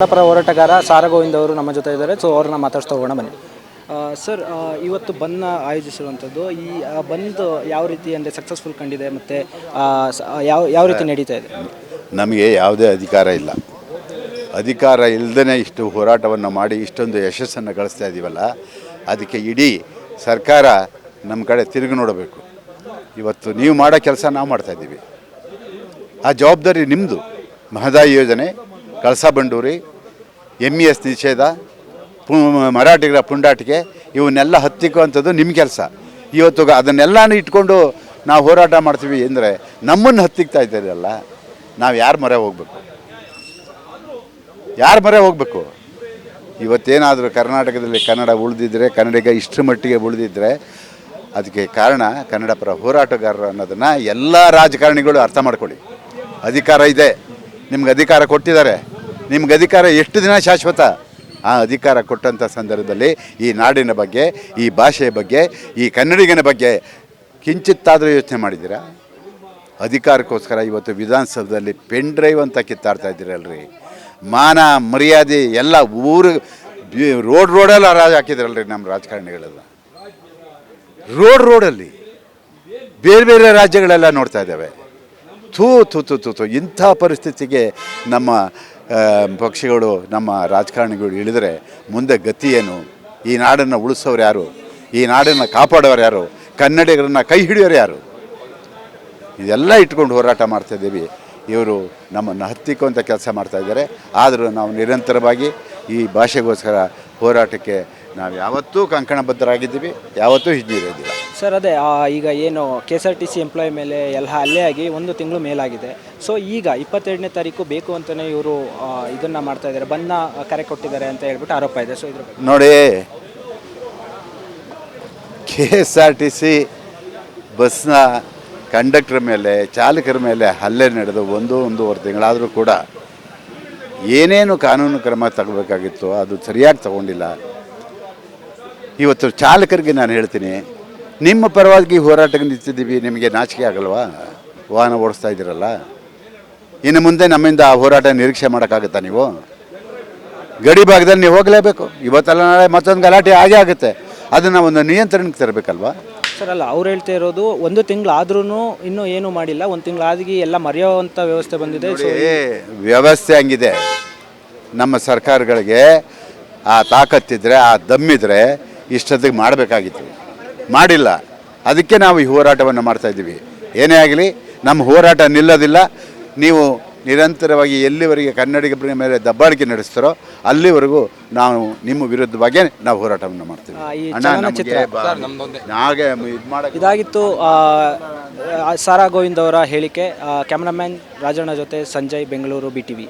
ಪರ ಹೋರಾಟಗಾರ ಸಾರಗೋವಿಂದ್ ಅವರು ನಮ್ಮ ಜೊತೆ ಇದ್ದಾರೆ. ಸೊ ಅವ್ರನ್ನ ಮಾತಾಡ್ಸ್ತಾ ಹೋಗೋಣ ಬನ್ನಿ. ಸರ್ ಇವತ್ತು ಬನ್ನ ಆಯೋಜಿಸಿರುವಂಥದ್ದು. ಈ ಆ, ಬಂದ್ ಯಾವ ರೀತಿ ಅಂದರೆ ಸಕ್ಸಸ್ಫುಲ್ ಕಂಡಿದೆ ಮತ್ತು ಯಾವ ಯಾವ ರೀತಿ ನಡೀತಾ ಇದೆ? ನಮಗೆ ಯಾವುದೇ ಅಧಿಕಾರ ಇಲ್ಲ. ಅಧಿಕಾರ ಇಲ್ಲದೇ ಇಷ್ಟು ಹೋರಾಟವನ್ನು ಮಾಡಿ ಇಷ್ಟೊಂದು ಯಶಸ್ಸನ್ನು ಗಳಿಸ್ತಾ ಇದ್ದೀವಲ್ಲ ಅದಕ್ಕೆ ಇಡೀ ಸರ್ಕಾರ ನಮ್ಮ ಕಡೆ ತಿರುಗಿ ನೋಡಬೇಕು. ಇವತ್ತು ನೀವು ಮಾಡೋ ಕೆಲಸ ನಾವು ಮಾಡ್ತಾ ಇದ್ದೀವಿ. ಆ ಜವಾಬ್ದಾರಿ ನಿಮ್ಮದು ಮಹದಾಯಿ ಯೋಜನೆ Kalasa Banduri M E S ನಿಷೇಧ ಮರಾಠಿಗರ ಪುಂಡಾಟಿಕೆ, ಇವನ್ನೆಲ್ಲ ಹತ್ತಿಕ್ಕುವಂಥದ್ದು ನಿಮ್ಮ ಕೆಲಸ. ಇವತ್ತು ಅದನ್ನೆಲ್ಲನೂ ಇಟ್ಕೊಂಡು ನಾವು ಹೋರಾಟ ಮಾಡ್ತೀವಿ ಅಂದರೆ ನಮ್ಮನ್ನು ಹತ್ತಿಕ್ತಾ ಇದ್ದೀರಲ್ಲ ನಾವು ಯಾರು ಮರೆ ಹೋಗಬೇಕು? ಯಾರು ಮರೆ ಹೋಗಬೇಕು? ಇವತ್ತೇನಾದರೂ ಕರ್ನಾಟಕದಲ್ಲಿ ಕನ್ನಡ ಉಳಿದಿದ್ರೆ, ಕನ್ನಡಿಗ ಇಷ್ಟರ ಮಟ್ಟಿಗೆ ಉಳಿದಿದ್ರೆ ಅದಕ್ಕೆ ಕಾರಣ ಕನ್ನಡ ಪರ ಹೋರಾಟಗಾರರು ಅನ್ನೋದನ್ನು ಎಲ್ಲ ರಾಜಕಾರಣಿಗಳು ಅರ್ಥ ಮಾಡ್ಕೊಳ್ಳಿ. ಅಧಿಕಾರ ಇದೆ. ನಿಮ್ಗೆ ಅಧಿಕಾರ ಕೊಟ್ಟಿದ್ದಾರೆ. ನಿಮ್ಗೆ ಅಧಿಕಾರ ಎಷ್ಟು ದಿನ ಶಾಶ್ವತ? ಆ ಅಧಿಕಾರ ಕೊಟ್ಟಂಥ ಸಂದರ್ಭದಲ್ಲಿ ಈ ನಾಡಿನ ಬಗ್ಗೆ, ಈ ಭಾಷೆಯ ಬಗ್ಗೆ, ಈ ಕನ್ನಡಿಗನ ಬಗ್ಗೆ ಕಿಂಚಿತ್ತಾದರೂ ಯೋಚನೆ ಮಾಡಿದ್ದೀರಾ? ಅಧಿಕಾರಕ್ಕೋಸ್ಕರ ಇವತ್ತು ವಿಧಾನಸೌಧದಲ್ಲಿ ಪೆನ್ ಡ್ರೈವ್ ಅಂತ ಕಿತ್ತಾಡ್ತಾ ಇದ್ದೀರಲ್ರಿ ಮಾನ, ಮರ್ಯಾದೆ ಎಲ್ಲ ಊರು ರೋಡ್ ರೋಡಲ್ಲಿ ರಾಜ ಹಾಕಿದ್ರಲ್ರಿ ನಮ್ಮ ರಾಜಕಾರಣಿಗಳೆಲ್ಲ. ರೋಡ್ ರೋಡಲ್ಲಿ ಬೇರೆ ಬೇರೆ ರಾಜ್ಯಗಳೆಲ್ಲ ನೋಡ್ತಾ ಇದ್ದಾವೆ. ಥೂ ಥೂ ಥೂ ಥೂ ಥೂ, ಇಂಥ ಪರಿಸ್ಥಿತಿಗೆ ನಮ್ಮ ಪಕ್ಷಗಳು ನಮ್ಮ ರಾಜಕಾರಣಿಗಳು ಇಳಿದರೆ ಮುಂದೆ ಗತಿ ಏನು? ಈ ನಾಡನ್ನು ಉಳಿಸೋರು ಯಾರು? ಈ ನಾಡನ್ನು ಕಾಪಾಡೋರು ಯಾರು? ಕನ್ನಡಿಗರನ್ನು ಕೈ ಹಿಡಿಯೋರು ಯಾರು? ಇದೆಲ್ಲ ಇಟ್ಕೊಂಡು ಹೋರಾಟ ಮಾಡ್ತಾಯಿದ್ದೀವಿ ಇವರು ನಮ್ಮನ್ನು ಹತ್ತಿಕ್ಕುವಂಥ ಕೆಲಸ ಮಾಡ್ತಾ ಇದ್ದಾರೆ. ಆದರೂ ನಾವು ನಿರಂತರವಾಗಿ ಈ ಭಾಷೆಗೋಸ್ಕರ ಹೋರಾಟಕ್ಕೆ ನಾವು ಯಾವತ್ತೂ ಕಂಕಣಬದ್ಧರಾಗಿದ್ದೀವಿ. ಯಾವತ್ತೂ ಹಿಂದಿರೋದಿಲ್ಲ ಸರ್, ಅದೇ ಈಗ ಏನು K S R T C employ ಮೇಲೆ ಎಲ್ಲ ಅಲ್ಲೇ ಆಗಿ ಒಂದು ತಿಂಗಳು ಮೇಲಾಗಿದೆ. ಸೊ ಈಗ ಇಪ್ಪತ್ತೆರಡನೇ ತಾರೀಕು ಬೇಕು ಅಂತಲೇ ಇವರು ಇದನ್ನು ಮಾಡ್ತಾ ಇದ್ದಾರೆ. ಬಂದ ಕರೆ ಕೊಟ್ಟಿದ್ದಾರೆ ಅಂತ ಹೇಳ್ಬಿಟ್ಟು ಆರೋಪ ಇದೆ. ಸೊ ಇದ್ರ ನೋಡಿ K S R T C ಬಸ್ನ ಕಂಡಕ್ಟರ್ ಮೇಲೆ, ಚಾಲಕರ ಮೇಲೆ ಹಲ್ಲೆ ನಡೆದು ಒಂದು, ಒಂದೂವರೆ ತಿಂಗಳಾದರೂ ಕೂಡ ಏನೇನು ಕಾನೂನು ಕ್ರಮ ತಗೋಬೇಕಾಗಿತ್ತು ಅದು ಸರಿಯಾಗಿ ತಗೊಂಡಿಲ್ಲ. ಇವತ್ತು ಚಾಲಕರಿಗೆ ನಾನು ಹೇಳ್ತೀನಿ ನಿಮ್ಮ ಪರವಾಗಿ ಹೋರಾಟಕ್ಕೆ ನಿಂತಿದ್ದೀವಿ ನಿಮಗೆ ನಾಚಿಕೆ ಆಗಲ್ವಾ? ವಾಹನ ಓಡಿಸ್ತಾ ಇದ್ದೀರಲ್ಲ. ಇನ್ನು ಮುಂದೆ ನಮ್ಮಿಂದ ಆ ಹೋರಾಟ ನಿರೀಕ್ಷೆ ಮಾಡೋಕ್ಕಾಗುತ್ತಾ ನೀವು? ಗಡಿ ಭಾಗದಲ್ಲಿ ನೀವು ಹೋಗಲೇಬೇಕು. ಇವತ್ತಲ್ಲ ನಾಳೆ ಮತ್ತೊಂದು ಗಲಾಟೆ ಆಗೇ ಆಗುತ್ತೆ. ಅದನ್ನು ಒಂದು ನಿಯಂತ್ರಣಕ್ಕೆ ತರಬೇಕಲ್ವಾ? ಸರ್ ಅಲ್ಲ ಅವ್ರು ಹೇಳ್ತಾ ಇರೋದು ಒಂದು ತಿಂಗಳಾದ್ರೂ ಇನ್ನೂ ಏನು ಮಾಡಿಲ್ಲ. ಒಂದು ತಿಂಗಳಾಗಿ ಎಲ್ಲ ಮರೆಯುವಂಥ ವ್ಯವಸ್ಥೆ ಬಂದಿದೆ. ಸೊ ವ್ಯವಸ್ಥೆ ಹಂಗಿದೆ. ನಮ್ಮ ಸರ್ಕಾರಗಳಿಗೆ ಆ ತಾಕತ್ತಿದ್ರೆ ಆ ದಮ್ಮಿದ್ರೆ ಇಷ್ಟೊತ್ತಿಗೆ ಮಾಡಬೇಕಾಗಿತ್ತು. ಮಾಡಿಲ್ಲ. ಅದಕ್ಕೆ ನಾವು ಈ ಹೋರಾಟವನ್ನು ಮಾಡ್ತಾ ಇದ್ದೀವಿ. ಏನೇ ಆಗಲಿ ನಮ್ಮ ಹೋರಾಟ ನಿಲ್ಲೋದಿಲ್ಲ. ನೀವು ನಿರಂತರವಾಗಿ ಎಲ್ಲಿವರೆಗೆ ಕನ್ನಡಿಗ ಮೇಲೆ ದಬ್ಬಾಳಿಕೆ ನಡೆಸ್ತಾರೋ ಅಲ್ಲಿವರೆಗೂ ನಾವು ನಿಮ್ಮ ವಿರುದ್ಧವಾಗಿ ನಾವು ಹೋರಾಟವನ್ನು ಮಾಡ್ತೀವಿ. ಮಾಡಕ್ಕೆ ಇದಾಗಿತ್ತು ಸಾರಾ ಗೋವಿಂದ್ ಅವರ ಹೇಳಿಕೆ. ಕ್ಯಾಮ್ರಾಮ್ಯಾನ್ ರಾಜಣ್ಣ ಜೊತೆ Sanjay Bengaluru B T V.